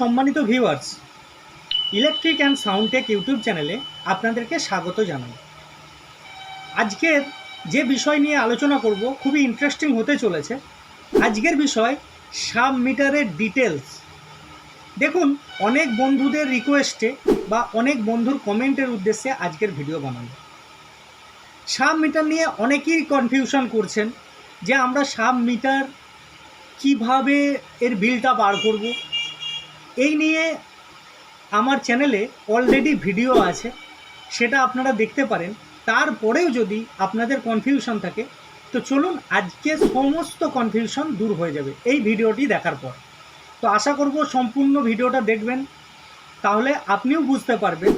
সম্মানিত viewers electric and sound tech YouTube চ্যানেলে আপনাদেরকে স্বাগত জানাই। আজকের যে বিষয় নিয়ে আলোচনা করব, খুবই ইন্টারেস্টিং হতে চলেছে। আজকের বিষয় সাব মিটারের ডিটেলস দেখুন, অনেক বন্ধুদের রিকোয়েস্টে বা অনেক বন্ধুর কমেন্টের উদ্দেশ্যে আজকের ভিডিও বানানো সাব মিটার নিয়ে অনেকেই কনফিউশন করছেন যে আমরা সাব মিটার কীভাবে এর বিলটা বার করব। এই নিয়ে আমার চ্যানেলে অলরেডি ভিডিও আছে, সেটা আপনারা দেখতে পারেন। তারপরেও যদি আপনাদের কনফিউশন থাকে, তো চলুন আজকে সমস্ত কনফিউশন দূর হয়ে যাবে এই ভিডিওটি দেখার পর। তো আশা করব সম্পূর্ণ ভিডিওটা দেখবেন, তাহলে আপনিও বুঝতে পারবেন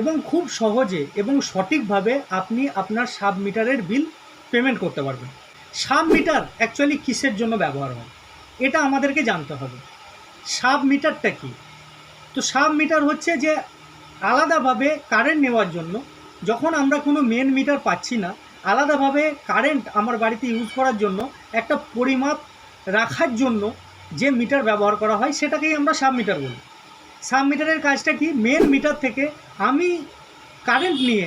এবং খুব সহজে এবং সঠিকভাবে আপনি আপনার সাব মিটারের বিল পেমেন্ট করতে পারবেন। সাব মিটার অ্যাকচুয়ালি কিসের জন্য ব্যবহার হয়? এটা আমাদেরকে জানতে হবে। সাব মিটারটা কি? তো সাব মিটার হচ্ছে যে আলাদাভাবে কারেন্ট নেওয়ার জন্য যখন আমরা কোনো মেন মিটার পাচ্ছি না, আলাদাভাবে কারেন্ট আমার বাড়িতে ইউজ করার জন্য একটা পরিমাপ রাখার জন্য যে মিটার ব্যবহার করা হয় সেটাকেই আমরা সাব মিটার বলি। সাব মিটারের কাজটা কি? মেন মিটার থেকে আমি কারেন্ট নিয়ে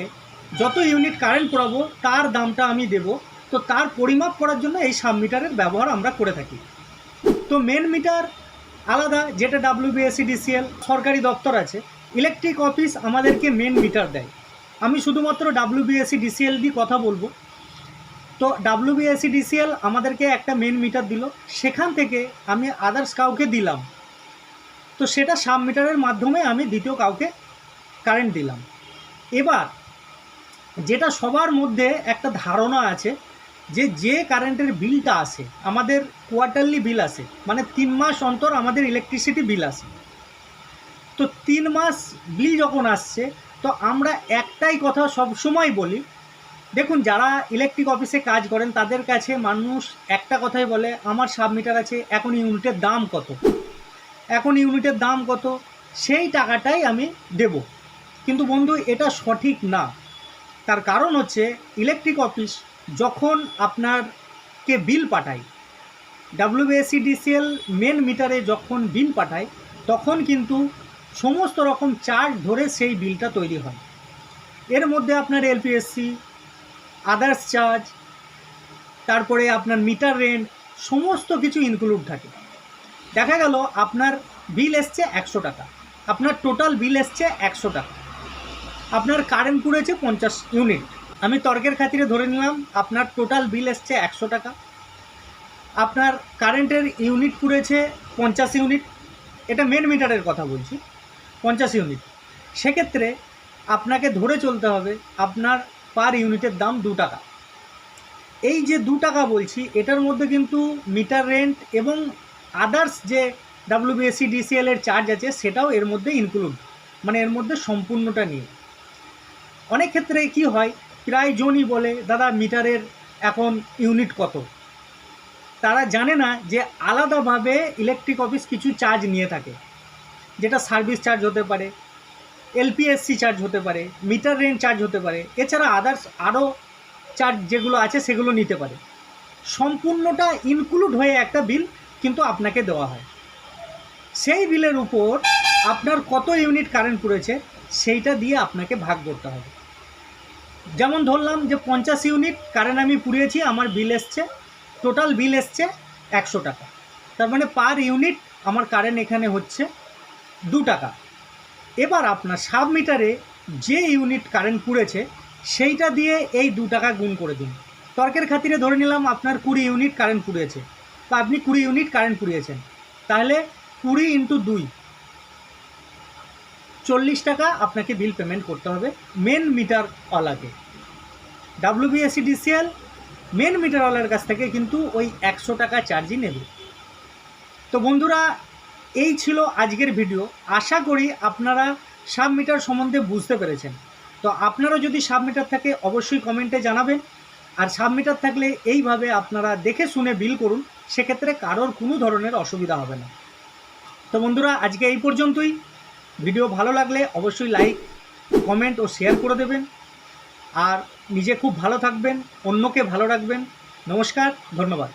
যত ইউনিট কারেন্ট পড়াবো তার দামটা আমি দেব, তো তার পরিমাপ করার জন্য এই সাব মিটারের ব্যবহার আমরা করে থাকি। তো মেন মিটার আলাদা, যেটা ডাব্লিউবিএসসি ডিসিএল সরকারি দপ্তর আছে ইলেকট্রিক অফিস আমাদেরকে মেন মিটার দেয়। আমি শুধুমাত্র ডাব্লিউবিএসসি ডিসিএল দিয়ে কথা বলব। তো ডাব্লিউবিএসসি ডিসিএল আমাদেরকে একটা মেন মিটার দিল। সেখান থেকে আমি আদার্স কাউকে দিলাম। তো সেটা সাব মিটারের মাধ্যমে আমি দ্বিতীয় কাউকে কারেন্ট দিলাম। এবার, যেটা সবার মধ্যে একটা ধারণা আছে যে যে কারেন্টের বিলটা আসে আমাদের কোয়ার্টারলি বিল আসে মানে তিন মাস অন্তর আমাদের ইলেকট্রিসিটি বিল আসে তো তিন মাস বিল যখন আসছে, তো আমরা একটাই কথা সব সময় বলি, দেখুন, যারা ইলেকট্রিক অফিসে কাজ করেন, তাদের কাছে মানুষ একটা কথাই বলে, আমার সাব মিটার আছে, এখন ইউনিটের দাম কত? এখন ইউনিটের দাম কত? সেই টাকাটাই আমি দেব। কিন্তু বন্ধু, এটা সঠিক না। তার কারণ হচ্ছে ইলেকট্রিক অফিস যখন আপনারকে বিল পাঠায় ডাব্লিউবিএসসি ডিসিএল মেন মিটারে যখন বিল পাঠায়, তখন কিন্তু সমস্ত রকম চার্জ ধরে সেই বিলটা তৈরি হয়। এর মধ্যে আপনার এলপিএসসি আদার্স চার্জ তারপরে আপনার মিটার রেন্ট সমস্ত কিছু ইনক্লুড থাকে। দেখা গেল আপনার বিল এসছে একশো টাকা, আপনার টোটাল বিল এসছে একশো টাকা, আপনার কারেন্ট পুড়েছে পঞ্চাশ ইউনিট আমি তর্কের খাতিরে ধরে নিলাম, আপনার টোটাল বিল এসছে একশো টাকা। আপনার কারেন্টের ইউনিট পুড়েছে পঞ্চাশ ইউনিট এটা মেন মিটারের কথা বলছি, পঞ্চাশ ইউনিট সেক্ষেত্রে আপনাকে ধরে চলতে হবে আপনার পার ইউনিটের দাম দু টাকা। এই যে দু টাকা বলছি, এটার মধ্যে কিন্তু মিটার রেন্ট এবং আদার্স যে ডাব্লিউবিএসসি ডিসিএল এর চার্জ আছে, সেটাও এর মধ্যে ইনক্লুড মানে এর মধ্যে সম্পূর্ণটা নিয়ে। অনেক ক্ষেত্রে কি হয় প্রায় জনই বলে দাদা মিটারের এখন ইউনিট কত? তারা জানে না যে আলাদাভাবে ইলেকট্রিক অফিস কিছু চার্জ নিয়ে থাকে। যেটা সার্ভিস চার্জ হতে পারে এলপিএসসি চার্জ হতে পারে মিটার রেন্ট চার্জ হতে পারে, এছাড়া আদার্স আরও চার্জ যেগুলো আছে সেগুলো নিতে পারে। সম্পূর্ণটা ইনক্লুড হয়ে একটা বিল কিন্তু আপনাকে দেওয়া হয়। সেই বিলের উপর আপনার কত ইউনিট কারেন্ট পড়েছে, সেইটা দিয়ে আপনাকে ভাগ করতে হবে। যেমন ধরলাম যে পঞ্চাশ ইউনিট কারেন্ট আমি পুড়িয়েছি, আমার বিল এসছে টোটাল বিল এসছে একশো টাকা। তার মানে পার ইউনিট আমার কারেন্ট এখানে হচ্ছে দু টাকা। এবার আপনার সাব মিটারে যে ইউনিট কারেন্ট পুড়েছে, সেইটা দিয়ে এই দু টাকা গুণ করে দিন। তর্কের খাতিরে ধরে নিলাম আপনার কুড়ি ইউনিট কারেন্ট পুড়িয়েছে। বা আপনি কুড়ি ইউনিট কারেন্ট পুড়িয়েছেন। তাহলে কুড়ি ইন্টু দুই চল্লিশ টাকা আপনাকে বিল পেমেন্ট করতে হবে মেন মিটারওয়ালাকে ডাব্লিউবিএসসি ডিসিএল মেন মিটারওয়ালার কাছ থেকে কিন্তু ওই একশো টাকা চার্জই নেবে। তো বন্ধুরা, এই ছিল আজকের ভিডিও আশা করি আপনারা সাব মিটার সম্বন্ধে বুঝতে পেরেছেন। তো আপনারও যদি সাব মিটার থাকে, অবশ্যই কমেন্টে জানাবেন। আর সাব মিটার থাকলে এইভাবে আপনারা দেখে শুনে বিল করুন, সেক্ষেত্রে কারোর কোনো ধরনের অসুবিধা হবে না। তো বন্ধুরা, আজকে এই পর্যন্তই। ভিডিও ভালো লাগলে অবশ্যই লাইক, কমেন্ট ও শেয়ার করে দেবেন। আর নিজে খুব ভালো থাকবেন, অন্যকে ভালো রাখবেন। নমস্কার, ধন্যবাদ।